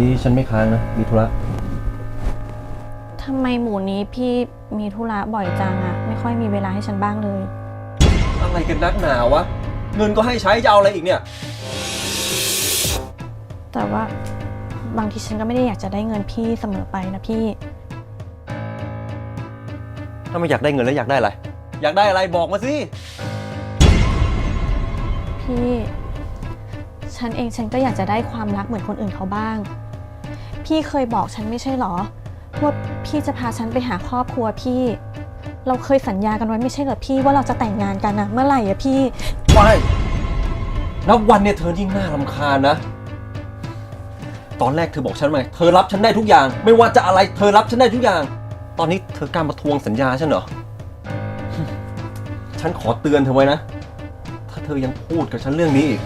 นี้ฉันไม่ค้างนะ มีธุระ ทำไมหมู่นี้พี่มีธุระบ่อยจังอะไม่ค่อยมีเวลาให้ฉันบ้างเลย อะไรกันนักหนาวะ เงินก็ให้ใช้จะเอาอะไรอีกเนี่ย แต่ว่าบางทีฉันก็ไม่ได้อยากจะได้เงินพี่เสมอไปนะพี่ ถ้าไม่อยากได้เงินแล้วอยากได้อะไร อยากได้อะไรบอกมาสิ พี่ ฉันเองฉันก็อยากจะได้ความรักเหมือนคนอื่นเขาบ้าง พี่เคยบอกฉันไม่ใช่หรอว่าพี่จะพาฉันไปหาครอบครัวพี่ เราเคยสัญญากันไว้ไม่ใช่เหรอพี่ว่าเราจะแต่งงานกันนะเมื่อไหร่อะพี่ไม่นับวันเนี่ยเธอยิ่งน่ารำคาญนะ ตอนแรกเธอบอกฉันว่าไงเธอรับฉันได้ทุกอย่าง ไม่ว่าจะอะไรเธอรับฉันได้ทุกอย่าง ตอนนี้เธอกล้ารมาทวงสัญญาฉันเหรอ ฉันขอเตือนเธอไว้นะ ถ้าเธอยังพูดกับฉันเรื่องนี้อีก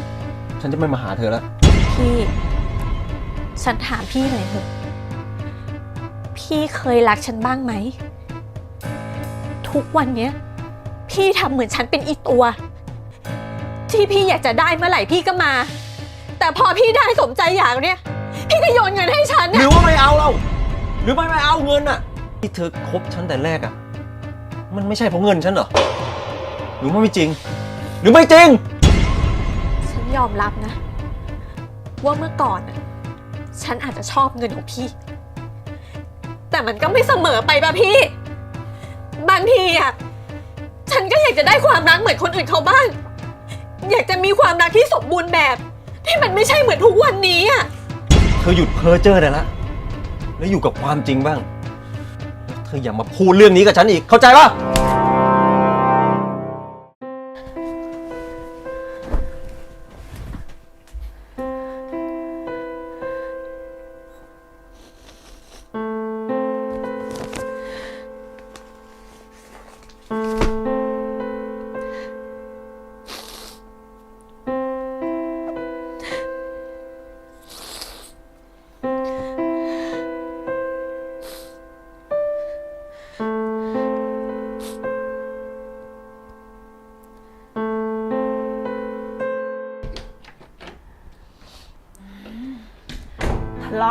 ฉันจะไม่มาหาเธอแล้ว พี่ ฉันถามพี่หน่อยเถอะ พี่เคยรักฉันบ้างไหม ทุกวันเนี้ย พี่ทำเหมือนฉันเป็นอีตัว ที่พี่อยากจะได้เมื่อไหร่พี่ก็มา แต่พอพี่ได้สมใจอยากเนี่ย พี่ก็โยนเงินให้ฉันหเนี่รืยอว่าไม่เอาเรา หรือไม่ไม่เอาเงินอะที่เธอคบฉันแต่แรกอะมันไม่ใช่เพราะเงินฉันเหรอ หรือว่าไม่จริง หรือไม่จริงฉัน ยอมรับนะ ว่าเมื่อก่อนน่ะฉันอาจจะชอบเงินของพี่ แต่มันก็ไม่เสมอไปป่ะพี่ บางทีอะฉันก็อยากจะได้ความรักเหมือนคนอื่นเขาบ้าง อยากจะมีความรักที่สมบูรณ์แบบ ที่มันไม่ใช่เหมือนทุกวันนี้อะเธอหยุดเพ้อเจ้อได้ละ แล้วอยู่กับความจริงบ้างแล้วเธออย่ามาพูดเรื่องนี้กับฉันอีก เข้าใจปะ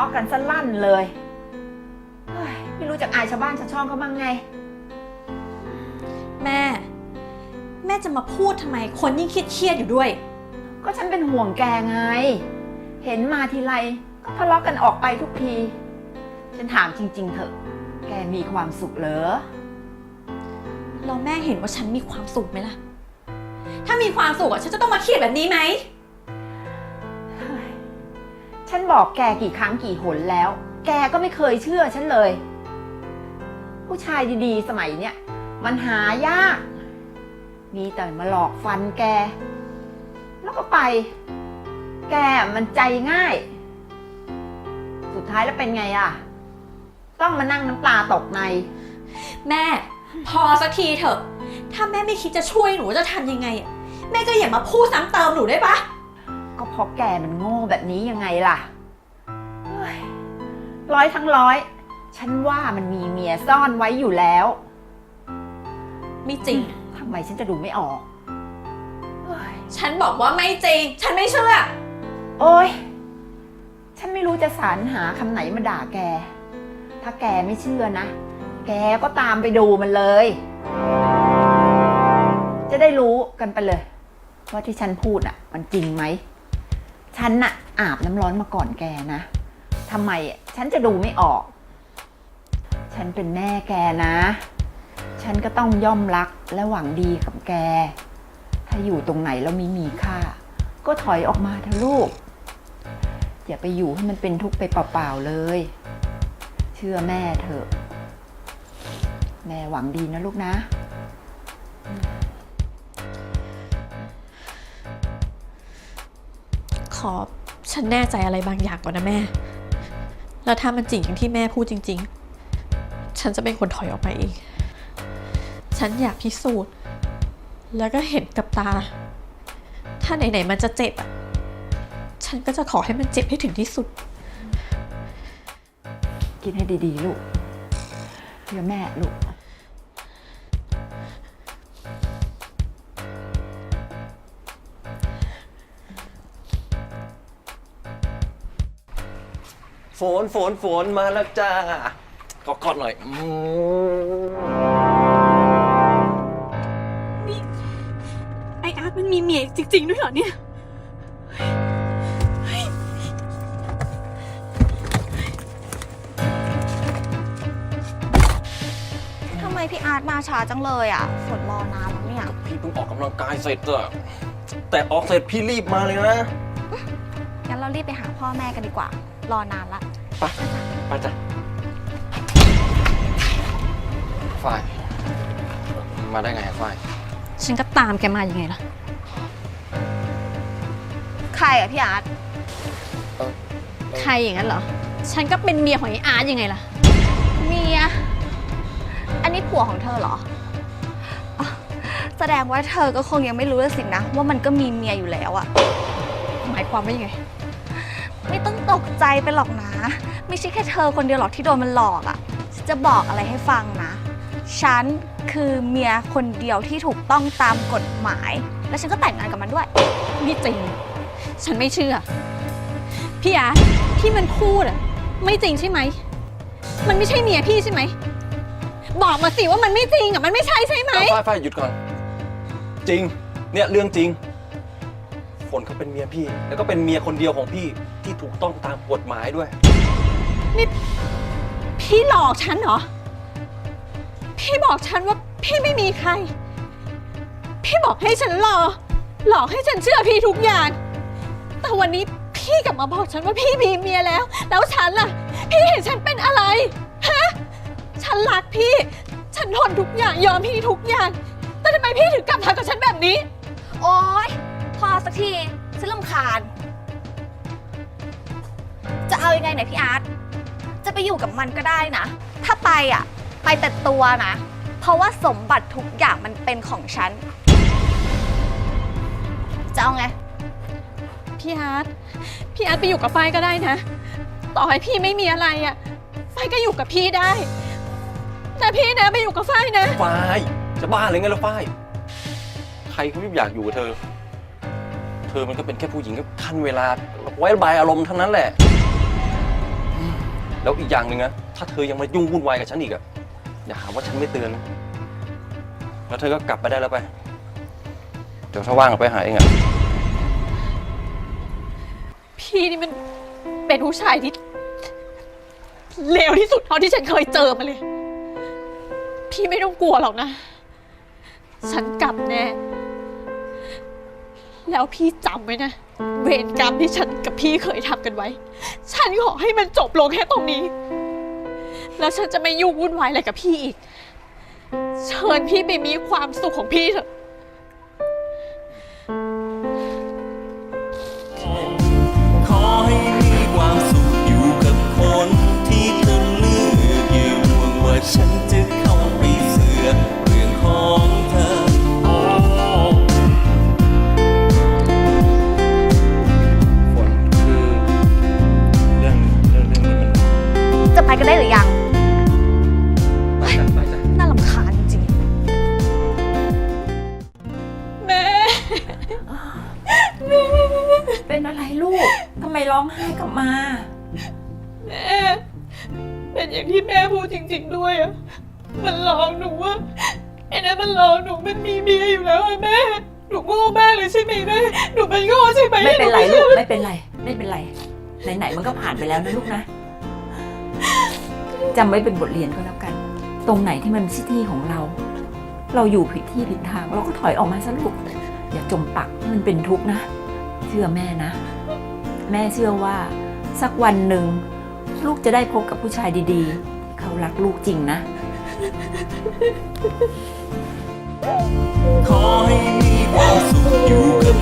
ะเลาะกันสลั่นเลยเฮ้ยไม่รู้จักอายชาวบ้านชาวช่องเขาบ้างไง แม่ แม่จะมาพูดทำไม คนยิ่งเครียดๆอยู่ด้วย ก็ฉันเป็นห่วงแกไง เห็นมาทีไรก็ทะเลาะกันออกไปทุกที ฉันถามจริง ๆ เถอะ แกมีความสุขเหรอ เราแม่เห็นว่าฉันมีความสุขไหมล่ะ ถ้ามีความสุขอะฉันจะต้องมาเครียดแบบนี้ไหม ฉันบอกแกกี่ครั้งกี่หนแล้ว แกก็ไม่เคยเชื่อฉันเลย ผู้ชายดีๆ สมัยเนี้ยมันหายาก มีแต่มาหลอกฟันแก แล้วก็ไป แกมันใจง่าย สุดท้ายแล้วเป็นไงอะ ต้องมานั่งน้ำตาตกใน แม่ พอสักทีเถอะ ถ้าแม่ไม่คิดจะช่วยหนูจะทำยังไงอะแม่ก็อย่ามาพูดซ้ำเติมหนูได้ปะ ก็เพราะแกมันโง่แบบนี้ยังไงล่ะเฮ้ยร้อยทั้งร้อย ฉันว่ามันมีเมียซ่อนไว้อยู่แล้วไม่จริง ทำไมฉันจะดูไม่ออกเฮ้ยฉันบอกว่าไม่จริง ฉันไม่เชื่อ โอ้ยฉันไม่รู้จะสรรหาคำไหนมาด่าแก ถ้าแกไม่เชื่อนะ แกก็ตามไปดูมันเลย จะได้รู้กันไปเลย ว่าที่ฉันพูดอะ มันจริงไหม ฉันน่ะอาบน้ำร้อนมาก่อนแกนะทำไมฉันจะดูไม่ออก ฉันเป็นแม่แกนะ ฉันก็ต้องย่อมรักและหวังดีกับแก ถ้าอยู่ตรงไหนแล้วไม่มีค่า ก็ถอยออกมาเถอะลูก อย่าไปอยู่ให้มันเป็นทุกข์ไปเปล่าๆเลย เชื่อแม่เถอะ แม่หวังดีนะลูกนะ ขอฉันแน่ใจอะไรบางอย่างก่อนนะแม่ แล้วถ้ามันจริงอย่างที่แม่พูดจริง ๆ ฉันจะเป็นคนถอยออกไปเอง ฉันอยากพิสูจน์ แล้วก็เห็นกับตา ถ้าไหน ๆ มันจะเจ็บอะฉันก็จะขอให้มันเจ็บให้ถึงที่สุดคิดให้ดี ๆ ลูกเชื่อแม่ลูก ฝนฝนฝนมาแล้วจ้ากอดกอดหน่อยอืมไออาร์ตมันมีเมียจริง ๆ ด้วยเหรอเนี่ย ทำไมพี่อาร์ตมาช้าจังเลยอะฝนรอนานแล้วเนี่ย พี่เพิ่งออกกำลังกายเสร็จอะแต่ออกเสร็จพี่รีบมาเลยนะ งั้นเรารีบไปหาพ่อแม่กันดีกว่า รอนานละ ไปไปจ้ะฝ้าย มาได้ไงอะฝ้าย ฉันก็ตามแกมายังไงล่ะ ใครอะพี่อาร์ตใครอย่างนั้นเหรอ ฉันก็เป็นเมียของไออาร์ตยังไงล่ะ เมีย อันนี้ผัวของเธอเหรออ๋อแสดงว่าเธอก็คงยังไม่รู้เลยสินะ ว่ามันก็มีเมียอยู่แล้วอะหมายความว่ายังไง ไม่ต้องตกใจไปหรอกนะ ไม่ใช่แค่เธอคนเดียวหรอกที่โดนมันหลอกอะ่ะฉันจะบอกอะไรให้ฟังนะ ฉันคือเมียคนเดียวที่ถูกต้องตามกฎหมาย และฉันก็แต่งงานกับมันด้วย นี่จริง ฉันไม่เชื่อ พี่อาร์ตที่มันพูดอะไม่จริงใช่ไหม มันไม่ใช่เมียพี่ใช่ไหม บอกมาสิว่ามันไม่จริงอะมันไม่ใช่ใช่ไหมฝ้ายฝ้ายหยุดก่อน จริง เนี่ยเรื่องจริง ฝนเขาเป็นเมียพี่ แล้วก็เป็นเมียคนเดียวของพี่ที่ถูกต้องตามกฎหมายด้วยพี่หลอกฉันเหรอ พี่บอกฉันว่าพี่ไม่มีใคร พี่บอกให้ฉันรอ หลอกให้ฉันเชื่อพี่ทุกอย่าง แต่วันนี้พี่กลับมาบอกฉันว่าพี่มีเมียแล้ว แล้วฉันล่ะ พี่เห็นฉันเป็นอะไร ฮะ ฉันรักพี่ ฉันทนทุกอย่างยอมพี่ทุกอย่าง แต่ทำไมพี่ถึงกลับทำกับฉันแบบนี้ โอ๊ยพอสั กทีฉันลำคาญ จะเอายังไงไหนพี่อาร์ต จะไปอยู่กับมันก็ได้นะ ถ้าไปอะ ไปแต่ตัวนะ เพราะว่าสมบัติทุกอย่างมันเป็นของฉัน จะเอาไง พี่อาร์ต พี่อาร์ตไปอยู่กับไฟก็ได้นะ ต่อให้พี่ไม่มีอะไรอะไฟก็อยู่กับพี่ได้แต่พี่นะไปอยู่กับไฟนะ ฝ้ายจะบ้าเลยไงล่ะฝ้าย ใครเขาไม่อยากอยู่กับเธอ เธอมันก็เป็นแค่ผู้หญิงก็ขั้นเวลาไว้ระบายอารมณ์เท่านั้นแหละ แล้วอีกอย่างหนึ่งนะถ้าเธอยังมายุ่งวุ่นวายกับฉันอีกอะอย่าหาว่าฉันไม่เตือนนะแล้วเธอก็กลับไปได้แล้วไป เดี๋ยวถ้าว่างไปหาเองอะพี่นี่มันเป็นผู้ชายที่เลวที่สุดเท่าที่ฉันเคยเจอมาเลย พี่ไม่ต้องกลัวหรอกนะ ฉันกลับแน่ แล้วพี่จำไว้นะ เวรกรรมที่ฉันกับพี่เคยทำกันไว้ ฉันขอให้มันจบลงแค่ตรงนี้ แล้วฉันจะไม่ยุ่งวุ่นวายอะไรกับพี่อีก เชิญพี่ไปมีความสุขของพี่เถอะ กันได้หรือยังไปจ้ะไปจ้ะน่าลำคาญจริงแม่ เป็นอะไรลูก ทำไมร้องไห้กลับมา แม่ เป็นอย่างที่แม่พูดจริง ๆ ด้วยอะมันหลอกหนูว่าไอ้นั่นมันหลอกหนูมันมีเมียอยู่แล้วอะแม่ หนูโง่มากเลยใช่ไหมแม่ หนูเป็นโง่ใช่ไหมไม่เป็นไรหลูกชื่อไม่เป็นไร ไม่เป็นไร ไหนๆมันก็ผ่านไปแล้วนะลูกนะ จำไว้เป็นบทเรียนก็แล้วกัน ตรงไหนที่มันไม่ใช่ที่ของเรา เราอยู่ผิดที่ผิดทาง เราก็ถอยออกมาซะลูกอย่าจมปักมันเป็นทุกข์นะ เชื่อแม่นะ แม่เชื่อว่าสักวันหนึ่งลูกจะได้พบกับผู้ชายดีๆ เขารักลูกจริงนะ ขอให้มีความสุขอยู่กับ